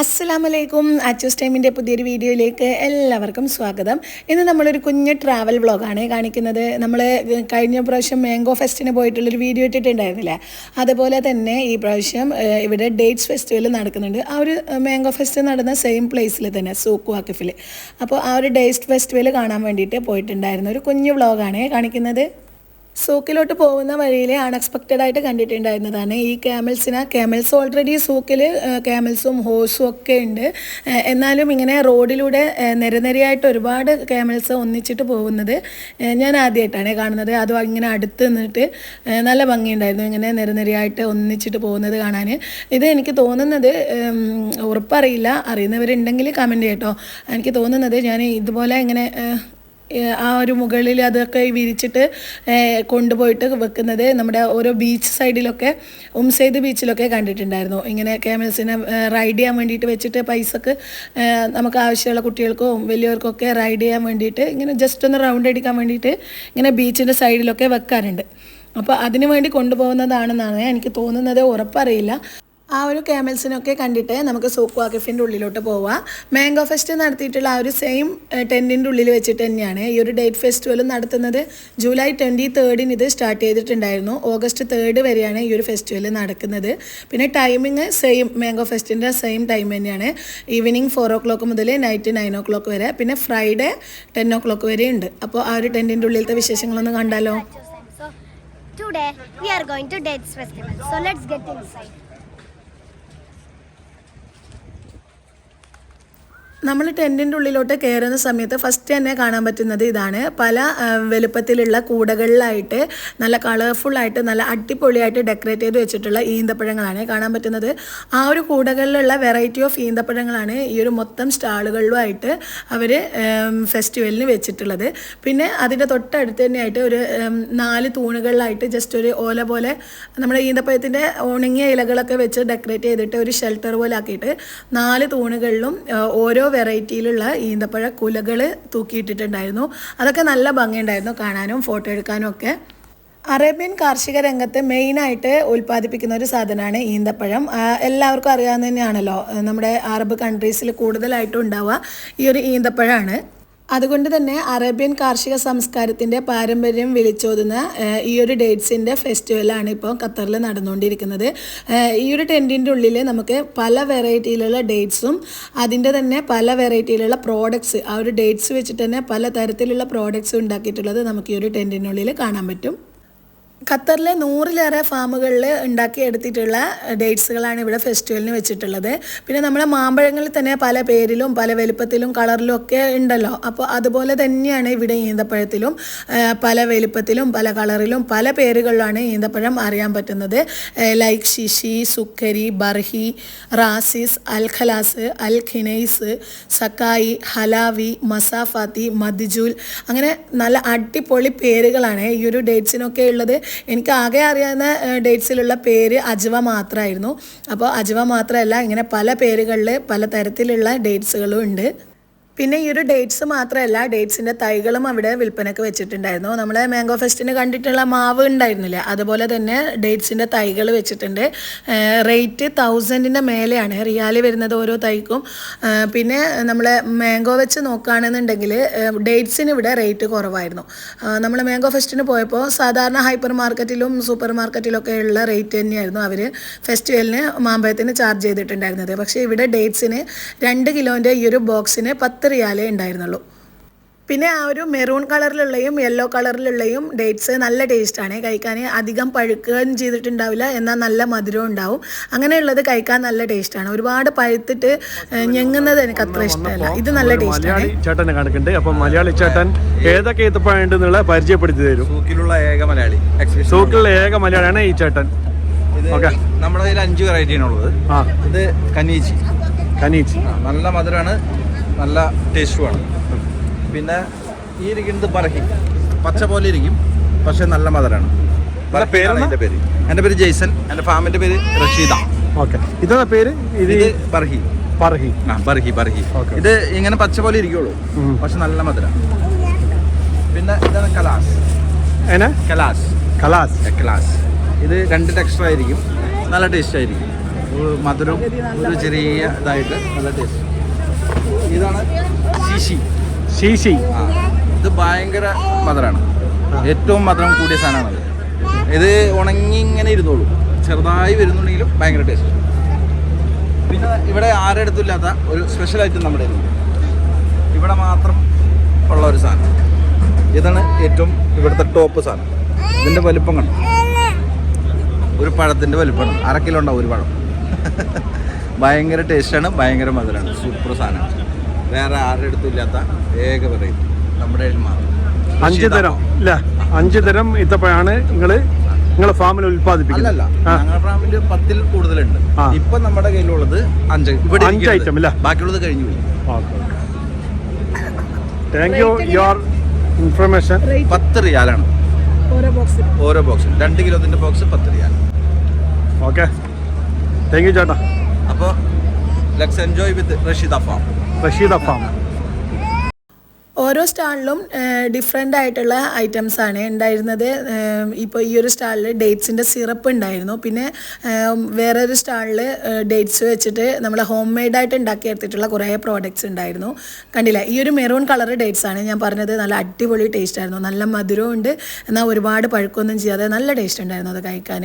അസ്സലാമലൈക്കും. അച്ചൂസ് ടൈമിന്റെ പുതിയൊരു വീഡിയോയിലേക്ക് എല്ലാവർക്കും സ്വാഗതം. ഇന്ന് നമ്മളൊരു കുഞ്ഞ് ട്രാവൽ വ്ളോഗാണ് കാണിക്കുന്നത്. നമ്മൾ കഴിഞ്ഞ പ്രാവശ്യം മാംഗോ ഫെസ്റ്റിന് പോയിട്ടുള്ളൊരു വീഡിയോ ഇട്ടിട്ടുണ്ടായിരുന്നില്ലേ. അതുപോലെ തന്നെ ഈ പ്രാവശ്യം ഇവിടെ ഡേറ്റ്സ് ഫെസ്റ്റിവൽ നടക്കുന്നുണ്ട്. ആ ഒരു മാംഗോ ഫെസ്റ്റ് നടന്ന സെയിം പ്ലേസിൽ തന്നെ സൂക്ക് വാക്കിഫിൽ അപ്പോൾ ആ ഒരു ഡേറ്റ്സ് ഫെസ്റ്റിവൽ കാണാൻ വേണ്ടിയിട്ട് പോയിട്ടുണ്ടായിരുന്നു ഒരു കുഞ്ഞു വ്ളോഗാണ് കാണിക്കുന്നത്. സൂക്കിലോട്ട് പോകുന്ന വഴിയിൽ അൺഎക്സ്പെക്റ്റഡ് ആയിട്ട് കണ്ടിട്ടുണ്ടായിരുന്നതാണ്. ഈ ക്യാമൽസിനെ ക്യാമൽസ് ഓൾറെഡി സൂക്കിൽ ക്യാമൽസും ഹോഴ്സും ഒക്കെ ഉണ്ട്. എന്നാലും ഇങ്ങനെ റോഡിലൂടെ നിരനിരയായിട്ട് ഒരുപാട് ക്യാമൽസ് ഒന്നിച്ചിട്ട് പോകുന്നത് ഞാൻ ആദ്യമായിട്ടാണ് കാണുന്നത്. അതും ഇങ്ങനെ അടുത്ത് നിന്നിട്ട് നല്ല ഭംഗിയുണ്ടായിരുന്നു ഇങ്ങനെ നിരനിരയായിട്ട് ഒന്നിച്ചിട്ട് പോകുന്നത് കാണാൻ. ഇത് എനിക്ക് തോന്നുന്നത് ഉറപ്പറിയില്ല. അറിയുന്നവരുണ്ടെങ്കിൽ കമന്റ് ചെയ്യട്ടോ. എനിക്ക് തോന്നുന്നത് ഞാൻ ഇതുപോലെ ഇങ്ങനെ ആ ഒരു മുകളിൽ അതൊക്കെ വിരിച്ചിട്ട് കൊണ്ടുപോയിട്ട് വെക്കുന്നത് നമ്മുടെ ഓരോ ബീച്ച് സൈഡിലൊക്കെ ഉംസൈദ് ബീച്ചിലൊക്കെ കണ്ടിട്ടുണ്ടായിരുന്നു. ഇങ്ങനെ ക്യാമൽസിനെ റൈഡ് ചെയ്യാൻ വേണ്ടിയിട്ട് വെച്ചിട്ട് പൈസക്ക് നമുക്ക് ആവശ്യമുള്ള കുട്ടികൾക്കും വലിയവർക്കൊക്കെ റൈഡ് ചെയ്യാൻ വേണ്ടിയിട്ട് ഇങ്ങനെ ജസ്റ്റ് ഒന്ന് റൗണ്ട് അടിക്കാൻ വേണ്ടിയിട്ട് ഇങ്ങനെ ബീച്ചിന്റെ സൈഡിലൊക്കെ വെക്കാറുണ്ട്. അപ്പോൾ അതിനു വേണ്ടി കൊണ്ടുപോകുന്നതാണെന്നാണ് എനിക്ക് തോന്നുന്നത്. ഉറപ്പറിയില്ല. ആ ഒരു ക്യാമൽസിനൊക്കെ കണ്ടിട്ട് നമുക്ക് സൂക്കു ആക്കിഫിന്റെ ഉള്ളിലോട്ട് പോവാം. മാംഗോ ഫെസ്റ്റ് നടത്തിയിട്ടുള്ള ആ ഒരു സെയിം ടെന്റിന്റെ ഉള്ളിൽ വെച്ചിട്ട് തന്നെയാണ്. ഈ ഒരു ഡേറ്റ് ഫെസ്റ്റിവലും നടത്തുന്നത് ജൂലൈ ട്വന്റി തേർഡിന് ഇത് സ്റ്റാർട്ട് ചെയ്തിട്ടുണ്ടായിരുന്നു. ഓഗസ്റ്റ് തേർഡ് വരെയാണ് ഈ ഒരു ഫെസ്റ്റിവൽ നടക്കുന്നത്. പിന്നെ ടൈമിങ് സെയിം മാംഗോ ഫെസ്റ്റിന്റെ സെയിം ടൈം തന്നെയാണ്. ഈവനിങ് ഫോർ ഓ ക്ലോക്ക് മുതൽ നൈറ്റ് നയൻ ഓ ക്ലോക്ക് വരെ. പിന്നെ ഫ്രൈഡേ ടെൻ ഓ ക്ലോക്ക് വരെ ഉണ്ട് അപ്പോൾ ആ ഒരു ടെന്റിന്റെ ഉള്ളിലത്തെ വിശേഷങ്ങളൊന്ന് കണ്ടാലോ? Today we are going to Dates Festival. So let's get inside. നമ്മൾ ടെന്റിന്റെ ഉള്ളിലോട്ട് കയറുന്ന സമയത്ത് ഫസ്റ്റ് തന്നെ കാണാൻ പറ്റുന്നത് ഇതാണ്. പല വലുപ്പത്തിലുള്ള കൂടകളിലായിട്ട് നല്ല കളർഫുള്ളായിട്ട് നല്ല അടിപൊളിയായിട്ട് ഡെക്കറേറ്റ് ചെയ്ത് വെച്ചിട്ടുള്ള ഈന്തപ്പഴങ്ങളാണ് കാണാൻ പറ്റുന്നത്. ആ ഒരു കൂടകളിലുള്ള വെറൈറ്റി ഓഫ് ഈന്തപ്പഴങ്ങളാണ് ഈ ഒരു മൊത്തം സ്റ്റാളുകളിലുമായിട്ട് അവർ ഫെസ്റ്റിവലിന് വെച്ചിട്ടുള്ളത്. പിന്നെ അതിന്റെ തൊട്ടടുത്ത് തന്നെയായിട്ട് ഒരു നാല് തൂണുകളിലായിട്ട് ജസ്റ്റ് ഒരു ഓല പോലെ നമ്മുടെ ഈന്തപ്പഴത്തിന്റെ ഉണങ്ങിയ ഇലകളൊക്കെ വെച്ച് ഡെക്കറേറ്റ് ചെയ്തിട്ട് ഒരു ഷെൽട്ടർ പോലെ ആക്കിയിട്ട് നാല് തൂണുകളിലും ഓരോ വെറൈറ്റിയിലുള്ള ഈന്തപ്പഴ കുലകൾ തൂക്കിയിട്ടിട്ടുണ്ടായിരുന്നു. അതൊക്കെ നല്ല ഭംഗിയുണ്ടായിരുന്നു കാണാനും ഫോട്ടോ എടുക്കാനും ഒക്കെ. അറേബ്യൻ കാർഷിക രംഗത്ത് മെയിനായിട്ട് ഉൽപ്പാദിപ്പിക്കുന്ന ഒരു സാധനമാണ് ഈന്തപ്പഴം. എല്ലാവർക്കും അറിയാവുന്ന തന്നെയാണല്ലോ നമ്മുടെ അറബ് കൺട്രീസിൽ കൂടുതലായിട്ടും ഉണ്ടാവുക ഈ ഒരു ഈന്തപ്പഴമാണ് അതുകൊണ്ട് തന്നെ അറേബ്യൻ കാർഷിക സംസ്കാരത്തിന്റെ പാരമ്പര്യം വിളിച്ചോതുന്ന ഈ ഒരു ഡേറ്റ്സിന്റെ ഫെസ്റ്റിവലാണ് ഇപ്പോൾ ഖത്തറിൽ നടന്നുകൊണ്ടിരിക്കുന്നത്. ഈ ഒരു ടെന്റിന്റെ ഉള്ളിൽ നമുക്ക് പല വെറൈറ്റിയിലുള്ള ഡേറ്റ്സും അതിന്റെ തന്നെ പല വെറൈറ്റിയിലുള്ള പ്രോഡക്ട്സ് ആ ഒരു ഡേറ്റ്സ് വെച്ചിട്ട് തന്നെ പല തരത്തിലുള്ള പ്രോഡക്ട്സ് ഉണ്ടാക്കിയിട്ടുള്ളത് നമുക്ക് ഈ ഒരു ടെന്റിനുള്ളിൽ കാണാൻ പറ്റും. ഖത്തറിലെ നൂറിലേറെ ഫാമുകളിൽ ഉണ്ടാക്കിയെടുത്തിട്ടുള്ള ഡേറ്റ്സുകളാണ് ഇവിടെ ഫെസ്റ്റിവലിന് വെച്ചിട്ടുള്ളത്. പിന്നെ നമ്മുടെ മാമ്പഴങ്ങളിൽ തന്നെ പല പേരിലും പല വലുപ്പത്തിലും കളറിലും ഒക്കെ ഉണ്ടല്ലോ. അപ്പോൾ അതുപോലെ തന്നെയാണ് ഇവിടെ ഈന്തപ്പഴത്തിലും പല വലുപ്പത്തിലും പല കളറിലും പല പേരുകളിലാണ് ഈന്തപ്പഴം അറിയാൻ പറ്റുന്നത്. Like Shishi Sukkari Barhi Rasis Al Khalas Al Khenaizi Sagai Halawi Mazafati Medjool. അങ്ങനെ നല്ല അടിപൊളി പേരുകളാണ് ഈ ഒരു ഡേറ്റ്സിനൊക്കെ ഉള്ളത്. എനിക്ക് ആകെ അറിയാവുന്ന ഡേറ്റ്സിലുള്ള പേര് അജ്വ മാത്രമായിരുന്നു അപ്പോൾ അജ്വ മാത്രമല്ല ഇങ്ങനെ പല പേരുകളിൽ പല തരത്തിലുള്ള ഡേറ്റ്സുകളും ഉണ്ട്. പിന്നെ ഈ ഒരു ഡേറ്റ്സ് മാത്രമല്ല ഡേറ്റ്സിന്റെ തൈകളും അവിടെ വിൽപ്പനക്ക് വെച്ചിട്ടുണ്ടായിരുന്നു. നമ്മളെ മാംഗോ ഫെസ്റ്റിന് കണ്ടിട്ടുള്ള മാവ് ഉണ്ടായിരുന്നില്ല അതുപോലെ തന്നെ ഡേറ്റ്സിന്റെ തൈകൾ വെച്ചിട്ടുണ്ട്. റേറ്റ് തൗസൻഡിന്റെ മേലെയാണ്. റിയാലി വരുന്നത് ഓരോ തൈക്കും. പിന്നെ നമ്മളെ മാംഗോ വെച്ച് നോക്കുകയാണെന്നുണ്ടെങ്കിൽ ഡേറ്റ്സിന് ഇവിടെ റേറ്റ് കുറവായിരുന്നു. നമ്മൾ മാംഗോ ഫെസ്റ്റിന് പോയപ്പോൾ സാധാരണ ഹൈപ്പർ മാർക്കറ്റിലും സൂപ്പർ മാർക്കറ്റിലൊക്കെ ഉള്ള റേറ്റ് തന്നെയായിരുന്നു അവർ ഫെസ്റ്റിവലിന് മാമ്പഴത്തിന് ചാർജ് ചെയ്തിട്ടുണ്ടായിരുന്നത്. പക്ഷേ ഇവിടെ ഡേറ്റ്സിന് രണ്ട് കിലോന്റെ ഈ ഒരു ബോക്സിന് പത്ത് റിയാലേ ഉണ്ടായിരുന്നുള്ളൂ. പിന്നെ ആ ഒരു മെറൂൺ കളറിലുള്ളയും യെല്ലോ കളറിലുള്ളയും ഡേറ്റ്സ് നല്ല ടേസ്റ്റാണ്. കഴിക്കാൻ അധികം പഴുക്കുകയും ചെയ്തിട്ടുണ്ടാവില്ല. എന്നാൽ നല്ല മധുരവും ഉണ്ടാവും. അങ്ങനെയുള്ളത് കഴിക്കാൻ നല്ല ടേസ്റ്റാണ്. ഒരുപാട് പഴുത്തിട്ട് ഞെങ്ങുന്നത് എനിക്ക് അത്ര ഇഷ്ടമല്ല. ഇത് നല്ല ടേസ്റ്റാണ്. മലയാളി ചേട്ടനെ കണക്കുണ്ട്. അപ്പൊ മലയാളി ചേട്ടൻ ഏതൊക്കെ ഈത്തപ്പഴം പരിചയപ്പെടുത്തി തരും. സൂക്കിലുള്ള ഏക മലയാളി. സൂക്കിലുള്ള ഏക മലയാളിയാണ് ഈ ചേട്ടൻ. നമ്മുടെ കയ്യിൽ അഞ്ച് വെറൈറ്റി ആണുള്ളത്. ഇത് കനീച്ചി. കനീച്ചി. നല്ല മധുരമാണ്. നല്ല ടേസ്റ്റുമാണ്. പിന്നെ ഈ ഇരിക്കുന്നത് ബർഹി പച്ച പോലെ ഇരിക്കും പക്ഷെ നല്ല മധുരമാണ് എന്റെ പേര്. എന്റെ പേര് ജെയ്സൺ എന്റെ ഫാമിന്റെ പേര് റഷീദ. ഓക്കെ. ഇതാ പേര്? ഇത് ബർഹി ബർഹി ആ ബർഹി ബർഹി. ഇത് ഇങ്ങനെ പച്ച പോലെ ഇരിക്കുള്ളൂ പക്ഷെ നല്ല മധുരം. പിന്നെ ഇതാണ് കലാസ്. എന്നാ? കലാസ്. കലാസ്. കലാസ്. ഇത് രണ്ട് ടെക്സ്റ്റർ ആയിരിക്കും നല്ല ടേസ്റ്റ് ആയിരിക്കും മധുരം ഒരു ചെറിയ ഇതായിട്ട് നല്ല ടേസ്റ്റ്. ഇതാണ് ശിശി. ശിശി. ആ ഇത് ഭയങ്കര മധുരമാണ് ഏറ്റവും മധുരം കൂടിയ സാധനമാണത് ഇത് ഉണങ്ങി ഇങ്ങനെ ഇരുന്നോളൂ. ചെറുതായി വരുന്നുണ്ടെങ്കിലും ഭയങ്കര ടേസ്റ്റ് പിന്നെ ഇവിടെ ആരുടെ അടുത്തും ഇല്ലാത്ത ഒരു സ്പെഷ്യൽ ഐറ്റം നമ്മുടെ ഇവിടെ മാത്രം ഉള്ള ഒരു സാധനം. ഇതാണ് ഏറ്റവും ഇവിടുത്തെ ടോപ്പ് സാധനം. ഇതിന്റെ വലിപ്പം കണ്ടു? ഒരു പഴത്തിന്റെ വലിപ്പമാണ്. അര കിലോ ഉണ്ടാവും ഒരു പഴം. ഭയങ്കര ടേസ്റ്റാണ് ഭയങ്കര മധുരമാണ് സൂപ്പർ സാധനമാണ്. വേറെ ആരുടെ അടുത്തും ഇല്ലാത്ത ഏക വെറൈറ്റി നമ്മുടെ കയ്യിൽ മാത്രം അഞ്ച് തരം. ഇല്ല അഞ്ച് തരം ഇത്തപ്പഴാണ് നിങ്ങൾ നിങ്ങളെ ഫാമിൽ ഉൽപ്പാദിപ്പിക്കുന്നത്. അല്ലല്ല ഞങ്ങളുടെ ഫാമിൽ പത്തിൽ കൂടുതലുണ്ട്. ഇപ്പൊ നമ്മുടെ കയ്യിലുള്ളത് അഞ്ച്. ഇവിടെ അഞ്ച് ഐറ്റം ഇല്ല. ബാക്കിയുള്ളത് കഴിഞ്ഞു പോയി. താങ്ക് യു യുവർ ഇൻഫർമേഷൻ പത്ത് റിയാലാണ്. ഓരോ ബോക്സിൽ ഓരോ ബോക്സ് രണ്ട് കിലോത്തിന്റെ ബോക്സ് പത്ത് റിയാൽ. ഓക്കെ. താങ്ക് യു ചേട്ടാ. അപ്പോൾ let's enjoy with Rasheed a farm Rasheeda farm ഓരോ സ്റ്റാളിലും ഡിഫറെന്റ് ആയിട്ടുള്ള ഐറ്റംസ് ആണ് ഉണ്ടായിരുന്നത്. ഇപ്പോൾ ഈ ഒരു സ്റ്റാളിൽ ഡേറ്റ്സിന്റെ സിറപ്പ് ഉണ്ടായിരുന്നു. പിന്നെ വേറെ വേറൊരു സ്റ്റാളിൽ ഡേറ്റ്സ് വെച്ചിട്ട് നമ്മൾ ഹോം മെയ്ഡായിട്ട് ഉണ്ടാക്കിയെടുത്തിട്ടുള്ള കുറേ പ്രോഡക്റ്റ്സ് ഉണ്ടായിരുന്നു. കണ്ടില്ല? ഈ ഒരു മെറൂൺ കളർ ഡേറ്റ്സ് ആണ് ഞാൻ പറഞ്ഞത്. നല്ല അടിപൊളി ടേസ്റ്റ് ആയിരുന്നു. നല്ല മധുരവും ഉണ്ട്. എന്നാൽ ഒരുപാട് പഴുക്കൊന്നും ചെയ്യാതെ നല്ല ടേസ്റ്റ് ഉണ്ടായിരുന്നു അത് കഴിക്കാൻ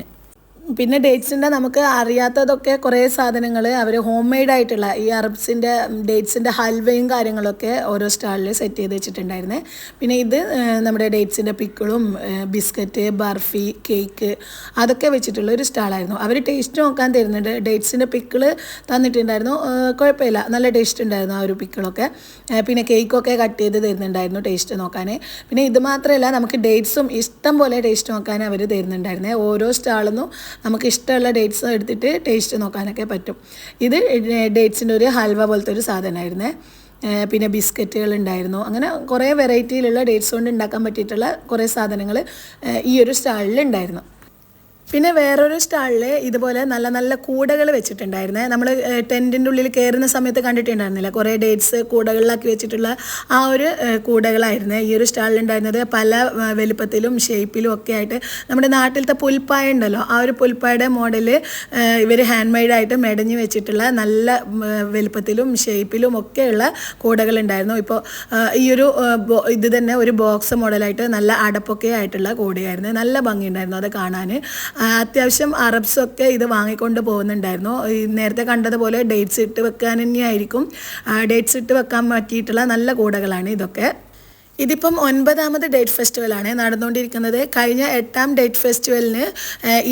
പിന്നെ ഡേറ്റ്സിന്റെ നമുക്ക് അറിയാത്തതൊക്കെ കുറേ സാധനങ്ങൾ അവർ ഹോം മെയ്ഡ് ആയിട്ടുള്ള ഈ അറബ്സിന്റെ ഡേറ്റ്സിന്റെ ഹൽവയും കാര്യങ്ങളൊക്കെ ഓരോ സ്റ്റാളിൽ സെറ്റ് ചെയ്ത് വെച്ചിട്ടുണ്ടായിരുന്നേ. പിന്നെ ഇത് നമ്മുടെ ഡേറ്റ്സിന്റെ പിക്കിളും ബിസ്ക്കറ്റ് ബർഫി കേക്ക് അതൊക്കെ വെച്ചിട്ടുള്ള ഒരു സ്റ്റാളായിരുന്നു അവർ ടേസ്റ്റ് നോക്കാൻ തരുന്നുണ്ട്. ഡേറ്റ്സിന്റെ പിക്കിൾ തന്നിട്ടുണ്ടായിരുന്നു. കുഴപ്പമില്ല. നല്ല ടേസ്റ്റ് ഉണ്ടായിരുന്നു ആ ഒരു പിക്കിളൊക്കെ പിന്നെ കേക്കൊക്കെ കട്ട് ചെയ്ത് തരുന്നുണ്ടായിരുന്നു ടേസ്റ്റ് നോക്കാൻ പിന്നെ ഇത് മാത്രമല്ല നമുക്ക് ഡേറ്റ്സും ഇഷ്ടം പോലെ ടേസ്റ്റ് നോക്കാൻ അവർ തരുന്നുണ്ടായിരുന്നേ. ഓരോ സ്റ്റാളിൽ നമുക്ക് ഇഷ്ടമുള്ള ഡേറ്റ്സ് എടുത്തിട്ട് ടേസ്റ്റ് നോക്കാനൊക്കെ പറ്റും. ഇത് ഡേറ്റ്സിന്റെ ഒരു ഹൽവ പോലത്തെ ഒരു സാധനമായിരുന്നേ. പിന്നെ ബിസ്ക്കറ്റുകൾ ഉണ്ടായിരുന്നു. അങ്ങനെ കുറേ വെറൈറ്റിയിലുള്ള ഡേറ്റ്സ് കൊണ്ട് ഉണ്ടാക്കാൻ പറ്റിയിട്ടുള്ള കുറേ സാധനങ്ങൾ ഈ ഒരു സ്റ്റാളിൽ ഉണ്ടായിരുന്നു. പിന്നെ വേറൊരു സ്റ്റാളിൽ ഇതുപോലെ നല്ല നല്ല കൂടകൾ വെച്ചിട്ടുണ്ടായിരുന്നേ. നമ്മൾ ടെന്റിന്റെ ഉള്ളിൽ കയറുന്ന സമയത്ത് കണ്ടിട്ടുണ്ടായിരുന്നില്ല. കുറേ ഡേറ്റ്സ് കൂടകളിലാക്കി വെച്ചിട്ടുള്ള ആ ഒരു കൂടകളായിരുന്നു ഈ ഒരു സ്റ്റാളിൽ ഉണ്ടായിരുന്നത് പല വലുപ്പത്തിലും ഷേപ്പിലും ഒക്കെ ആയിട്ട് നമ്മുടെ നാട്ടിലത്തെ പുൽപ്പായ ഉണ്ടല്ലോ ആ ഒരു പുൽപ്പായുടെ മോഡൽ ഇവർ ഹാൻഡ് മെയ്ഡായിട്ട് മെടഞ്ഞ് വെച്ചിട്ടുള്ള നല്ല വലുപ്പത്തിലും ഷേപ്പിലും ഒക്കെയുള്ള കൂടകൾ ഉണ്ടായിരുന്നു ഇപ്പോൾ ഈ ഒരു ഇത് തന്നെ ഒരു ബോക്സ് മോഡലായിട്ട് നല്ല അടപ്പൊക്കെ ആയിട്ടുള്ള കൂടയായിരുന്നു. നല്ല ഭംഗിയുണ്ടായിരുന്നു അത് കാണാൻ അത്യാവശ്യം അറബ്സൊക്കെ ഇത് വാങ്ങിക്കൊണ്ട് പോകുന്നുണ്ടായിരുന്നു. നേരത്തെ കണ്ടതുപോലെ ഡേറ്റ്സ് ഇട്ട് വെക്കാൻ തന്നെയായിരിക്കും. ഡേറ്റ്സ് ഇട്ട് വെക്കാൻ പറ്റിയിട്ടുള്ള നല്ല കൂടകളാണ് ഇതൊക്കെ. ഇതിപ്പം ഒൻപതാമത് ഡേറ്റ് ഫെസ്റ്റിവലാണ് നടന്നുകൊണ്ടിരിക്കുന്നത്. കഴിഞ്ഞ എട്ടാം ഡേറ്റ് ഫെസ്റ്റിവലിന്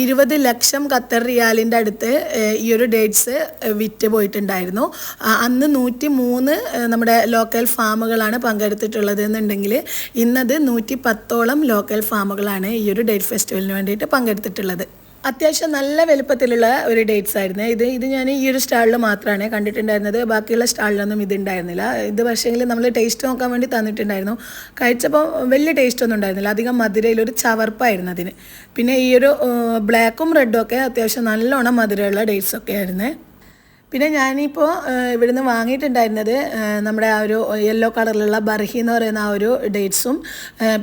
ഇരുപത് ലക്ഷം ഖത്തർ റിയാലിന്റെ അടുത്ത് ഈ ഒരു ഡേറ്റ്സ് വിറ്റ് പോയിട്ടുണ്ടായിരുന്നു. അന്ന് നൂറ്റി മൂന്ന് നമ്മുടെ ലോക്കൽ ഫാമുകളാണ് പങ്കെടുത്തിട്ടുള്ളത് എന്നുണ്ടെങ്കിൽ ഇന്നത് നൂറ്റി പത്തോളം ലോക്കൽ ഫാമുകളാണ് ഈ ഒരു ഡേറ്റ് ഫെസ്റ്റിവലിന് വേണ്ടിയിട്ട് പങ്കെടുത്തിട്ടുള്ളത്. അത്യാവശ്യം നല്ല വലുപ്പത്തിലുള്ള ഒരു ഡേറ്റ്സ് ആയിരുന്നു. ഇത് ഇത് ഞാൻ ഈ ഒരു സ്റ്റാളിൽ മാത്രമാണ് കണ്ടിട്ടുണ്ടായിരുന്നത്. ബാക്കിയുള്ള സ്റ്റാളിലൊന്നും ഇതുണ്ടായിരുന്നില്ല. ഇത് പക്ഷേങ്കിൽ നമ്മൾ ടേസ്റ്റ് നോക്കാൻ വേണ്ടി തന്നിട്ടുണ്ടായിരുന്നു. കഴിച്ചപ്പോൾ വലിയ ടേസ്റ്റ് ഒന്നും ഉണ്ടായിരുന്നില്ല. അധികം മധുരയിലൊരു ചവർപ്പായിരുന്നു അതിന്. പിന്നെ ഈ ഒരു ബ്ലാക്കും റെഡും ഒക്കെ അത്യാവശ്യം നല്ലോണം മധുരമുള്ള ഡേറ്റ്സ് ഒക്കെ ആയിരുന്നേ. പിന്നെ ഞാനിപ്പോൾ ഇവിടുന്ന് വാങ്ങിയിട്ടുണ്ടായിരുന്നത് നമ്മുടെ ആ ഒരു യെല്ലോ കളറിലുള്ള ബർഹി എന്ന് പറയുന്ന ആ ഒരു ഡേറ്റ്സും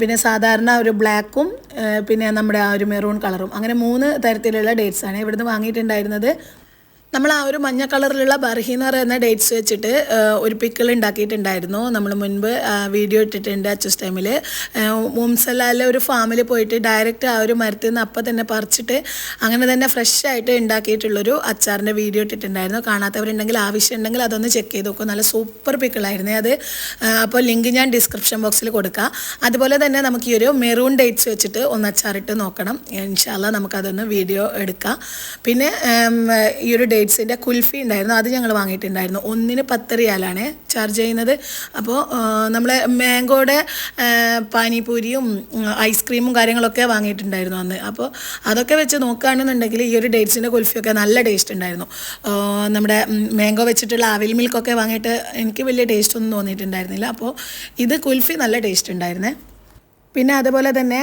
പിന്നെ സാധാരണ ഒരു ബ്ലാക്കും പിന്നെ നമ്മുടെ ആ ഒരു മെറൂൺ കളറും. അങ്ങനെ മൂന്ന് തരത്തിലുള്ള ഡേറ്റ്സാണ് ഇവിടുന്ന് വാങ്ങിയിട്ടുണ്ടായിരുന്നത്. നമ്മൾ ആ ഒരു മഞ്ഞ കളറിലുള്ള ബർഹി എന്ന് പറയുന്ന ഡേറ്റ്സ് വെച്ചിട്ട് ഒരു പിക്കിൾ ഉണ്ടാക്കിയിട്ടുണ്ടായിരുന്നു. നമ്മൾ മുൻപ് വീഡിയോ ഇട്ടിട്ടുണ്ട് അച്ചസ് ടൈമിൽ മുംസലാലെ ഒരു ഫാമിൽ പോയിട്ട് ഡയറക്റ്റ് ആ ഒരു മരത്തിൽ നിന്ന് അപ്പം തന്നെ പറിച്ചിട്ട് അങ്ങനെ തന്നെ ഫ്രഷ് ആയിട്ട് ഉണ്ടാക്കിയിട്ടുള്ളൊരു അച്ചാറിന്റെ വീഡിയോ ഇട്ടിട്ടുണ്ടായിരുന്നു. കാണാത്തവരുണ്ടെങ്കിൽ ആവശ്യമുണ്ടെങ്കിൽ അതൊന്ന് ചെക്ക് ചെയ്ത് നോക്കും. നല്ല സൂപ്പർ പിക്കിളായിരുന്നു അത് അപ്പോൾ ലിങ്ക് ഞാൻ ഡിസ്ക്രിപ്ഷൻ ബോക്സിൽ കൊടുക്കാം. അതുപോലെ തന്നെ നമുക്ക് ഈ ഒരു മെറൂൺ ഡേറ്റ്സ് വെച്ചിട്ട് ഒന്ന് അച്ചാറിട്ട് നോക്കണം. ഇൻഷാല്ല നമുക്കതൊന്ന് വീഡിയോ എടുക്കാം. പിന്നെ ഈ ഒരു ഡേറ്റ്സിന്റെ കുൽഫി ഉണ്ടായിരുന്നു അത് ഞങ്ങൾ വാങ്ങിയിട്ടുണ്ടായിരുന്നു. ഒന്നിന് പത്ത് റിയാലാണ് ചാർജ് ചെയ്യുന്നത്. അപ്പോൾ നമ്മൾ മാംഗോയുടെ പാനിപൂരിയും ഐസ്ക്രീമും കാര്യങ്ങളൊക്കെ വാങ്ങിയിട്ടുണ്ടായിരുന്നു അന്ന്. അപ്പോൾ അതൊക്കെ വെച്ച് നോക്കുകയാണെന്നുണ്ടെങ്കിൽ ഈ ഒരു ഡേറ്റ്സിന്റെ കുൽഫിയൊക്കെ നല്ല ടേസ്റ്റ് ഉണ്ടായിരുന്നു. നമ്മുടെ മാംഗോ വെച്ചിട്ടുള്ള അവിൽ മിൽക്കൊക്കെ വാങ്ങിയിട്ട് എനിക്ക് വലിയ ടേസ്റ്റ് ഒന്നും തോന്നിയിട്ടുണ്ടായിരുന്നില്ല. അപ്പോൾ ഇത് കുൽഫി നല്ല ടേസ്റ്റ് ഉണ്ടായിരുന്നേ. പിന്നെ അതുപോലെ തന്നെ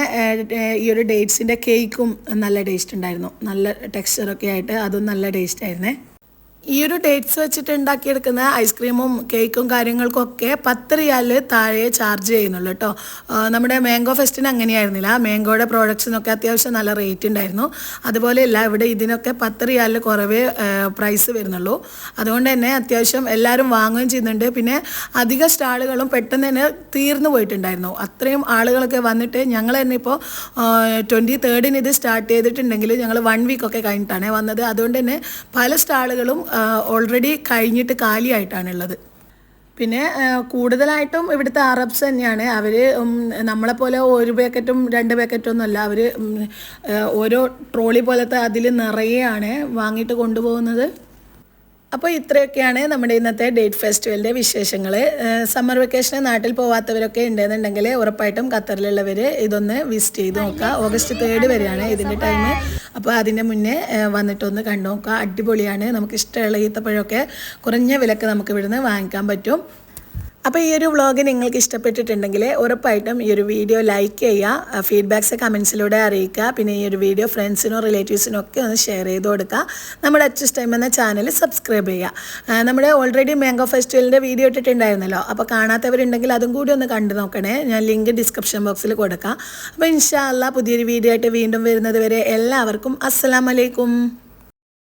ഈ ഒരു ഡേറ്റ്സിന്റെ കേക്കും നല്ല ടേസ്റ്റ് ഉണ്ടായിരുന്നു. നല്ല ടെക്സ്ചറൊക്കെ ആയിട്ട് അതും നല്ല ടേസ്റ്റ് ആയിരുന്നേ. ഈ ഒരു ഡേറ്റ്സ് വെച്ചിട്ട് ഉണ്ടാക്കിയെടുക്കുന്ന ഐസ്ക്രീമും കേക്കും കാര്യങ്ങൾക്കൊക്കെ പത്ത് റിയാലിൽ താഴെ ചാർജ് ചെയ്യുന്നുള്ളൂ കേട്ടോ. നമ്മുടെ മാംഗോ ഫെസ്റ്റിന് അങ്ങനെയായിരുന്നില്ല. മാംഗോയുടെ പ്രോഡക്ട്സിനൊക്കെ അത്യാവശ്യം നല്ല റേറ്റ് ഉണ്ടായിരുന്നു. അതുപോലെയല്ല ഇവിടെ ഇതിനൊക്കെ പത്ത് റിയാലിൽ കുറവേ പ്രൈസ് വരുന്നുള്ളൂ. അതുകൊണ്ട് തന്നെ അത്യാവശ്യം എല്ലാവരും വാങ്ങുകയും ചെയ്യുന്നുണ്ട്. പിന്നെ അധിക സ്റ്റാളുകളും പെട്ടെന്ന് തന്നെ തീർന്നു പോയിട്ടുണ്ടായിരുന്നു. അത്രയും ആളുകളൊക്കെ വന്നിട്ട് ഞങ്ങൾ തന്നെ ഇപ്പോൾ ട്വന്റി തേർഡിന് ഇത് സ്റ്റാർട്ട് ചെയ്തിട്ടുണ്ടെങ്കിൽ ഞങ്ങൾ വൺ വീക്കൊക്കെ കഴിഞ്ഞിട്ടാണ് വന്നത്. അതുകൊണ്ട് തന്നെ പല സ്റ്റാളുകളും ഓൾറെഡി കഴിഞ്ഞിട്ട് കാലിയായിട്ടാണുള്ളത്. പിന്നെ കൂടുതലായിട്ടും ഇവിടുത്തെ അറബ്സ് തന്നെയാണ്. അവർ നമ്മളെപ്പോലെ ഒരു പാക്കറ്റും രണ്ട് പാക്കറ്റും ഒന്നുമല്ല. അവർ ഓരോ ട്രോളി പോലത്തെ അതിൽ നിറയെയാണ് വാങ്ങിയിട്ട് കൊണ്ടുപോകുന്നത്. അപ്പോൾ ഇത്രയൊക്കെയാണ് നമ്മുടെ ഇന്നത്തെ ഡേറ്റ് ഫെസ്റ്റിവലിന്റെ വിശേഷങ്ങൾ സമ്മർ വെക്കേഷന് നാട്ടിൽ പോവാത്തവരൊക്കെ ഉണ്ടെന്നുണ്ടെങ്കിൽ ഉറപ്പായിട്ടും ഖത്തറിലുള്ളവർ ഇതൊന്ന് വിസിറ്റ് ചെയ്ത് നോക്കുക ഓഗസ്റ്റ് തേർഡ് വരെയാണ് ഇതിന്റെ ടൈം അപ്പോൾ അതിന്റെ മുന്നേ വന്നിട്ടൊന്ന് കണ്ടു നോക്കുക അടിപൊളിയാണ്. നമുക്ക് ഇഷ്ടമുള്ള ഈത്തപ്പഴമൊക്കെ കുറഞ്ഞ വിലക്ക് നമുക്ക് ഇവിടുന്ന് വാങ്ങിക്കാൻ പറ്റും. അപ്പോൾ ഈ ഒരു വ്ളോഗ് നിങ്ങൾക്ക് ഇഷ്ടപ്പെട്ടിട്ടുണ്ടെങ്കിൽ ഉറപ്പായിട്ടും ഈ ഒരു വീഡിയോ ലൈക്ക് ചെയ്യുക ഫീഡ്ബാക്സ് കമൻസിലൂടെ അറിയിക്കുക പിന്നെ ഈ ഒരു വീഡിയോ ഫ്രണ്ട്സിനോ റിലേറ്റീവ്സിനോ ഒക്കെ ഒന്ന് ഷെയർ ചെയ്ത് കൊടുക്കുക. നമ്മുടെ അച്ചസ് ടൈം എന്ന ചാനൽ സബ്സ്ക്രൈബ് ചെയ്യുക. നമ്മുടെ ഓൾറെഡി മാംഗോ ഫെസ്റ്റിവലിന്റെ വീഡിയോ ഇട്ടിട്ടുണ്ടായിരുന്നല്ലോ. അപ്പോൾ കാണാത്തവരുണ്ടെങ്കിൽ അതും കൂടി ഒന്ന് കണ്ടു നോക്കണേ. ഞാൻ ലിങ്ക് ഡിസ്ക്രിപ്ഷൻ ബോക്സിൽ കൊടുക്കാം. അപ്പോൾ ഇൻഷാ അല്ലാ പുതിയൊരു വീഡിയോ ആയിട്ട് വീണ്ടും വരുന്നത് വരെ എല്ലാവർക്കും അസ്സലാമലൈക്കും